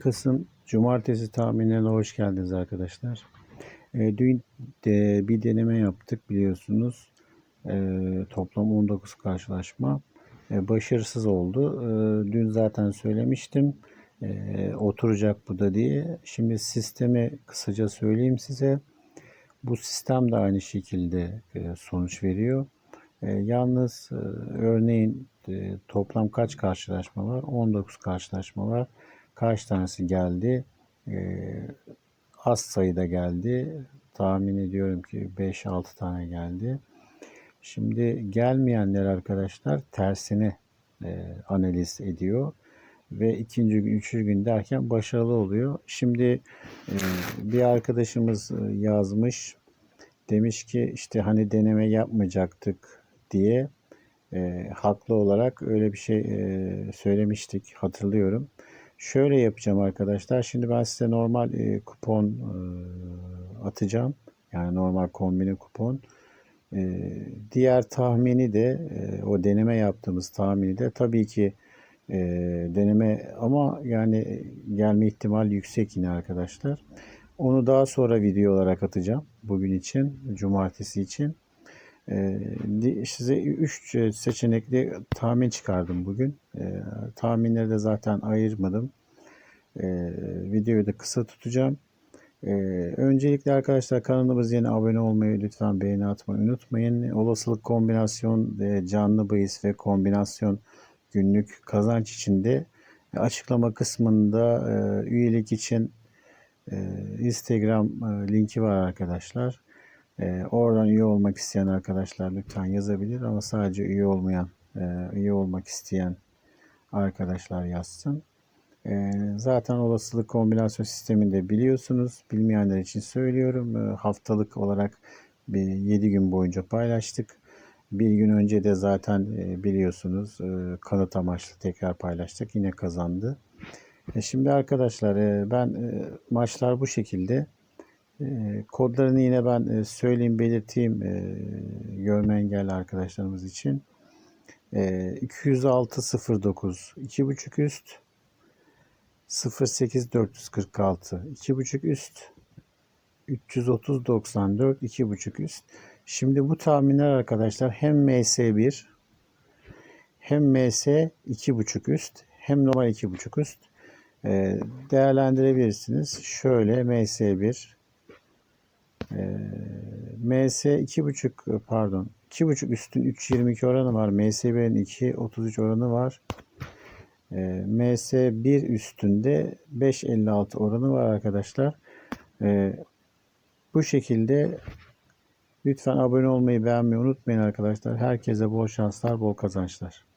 Kasım Cumartesi tahminlerine hoş geldiniz arkadaşlar. E, dün de bir deneme yaptık biliyorsunuz. E, toplam 19 karşılaşma. E, başarısız oldu. E, dün zaten söylemiştim. E, oturacak bu da diye. Şimdi sistemi kısaca söyleyeyim size. Bu sistem de aynı şekilde e, sonuç veriyor. E, yalnız e, örneğin e, toplam kaç karşılaşma var? 19 karşılaşma var. Kaç tanesi geldi? E, az sayıda geldi. Tahmin ediyorum ki 5-6 tane geldi. Şimdi gelmeyenler arkadaşlar tersini e, analiz ediyor ve ikinci gün, üçüncü gün derken başarılı oluyor. Şimdi e, bir arkadaşımız e, yazmış, demiş ki işte hani deneme yapmayacaktık diye e, haklı olarak öyle bir şey e, söylemiştik hatırlıyorum. Şöyle yapacağım arkadaşlar. Şimdi ben size normal e, kupon e, atacağım. Yani normal kombine kupon. E, diğer tahmini de e, o deneme yaptığımız tahmini de tabii ki e, deneme ama yani gelme ihtimal yüksek yine arkadaşlar. Onu daha sonra video olarak atacağım. Bugün için, cumartesi için. Ee, size 3 seçenekli tahmin çıkardım bugün. Ee, tahminleri de zaten ayırmadım. Ee, videoyu da kısa tutacağım. Öncelikle arkadaşlar kanalımız yeni abone olmayı lütfen beğeni atmayı unutmayın. Olasılık kombinasyon, canlı bahis ve kombinasyon günlük kazanç içinde açıklama kısmında e, üyelik için e, Instagram e, linki var arkadaşlar. Ee, oradan üye olmak isteyen arkadaşlar lütfen yazabilir ama sadece üye olmayan, e, üye olmak isteyen arkadaşlar yazsın. E, zaten olasılık kombinasyon sisteminde biliyorsunuz. Bilmeyenler için söylüyorum. E, haftalık olarak bir 7 gün boyunca paylaştık. Bir gün önce de zaten e, biliyorsunuz e, kanıt amaçlı tekrar paylaştık. Yine kazandı. E, şimdi arkadaşlar e, ben e, maçlar bu şekilde. Kodlarını yine ben söyleyeyim, belirteyim görme engelli arkadaşlarımız için. E, 206 2.5 üst 08 446 2.5 üst 330 94 2.5 üst. Şimdi bu tahminler arkadaşlar hem MS1 hem MS 2.5 üst hem normal 2.5 üst değerlendirebilirsiniz. Şöyle MS1 e, MS 2.5 pardon 2.5 üstün 3.22 oranı var. MS1'in 2.33 oranı var. E, MS1 üstünde 5.56 oranı var arkadaşlar. E, bu şekilde lütfen abone olmayı beğenmeyi unutmayın arkadaşlar. Herkese bol şanslar, bol kazançlar.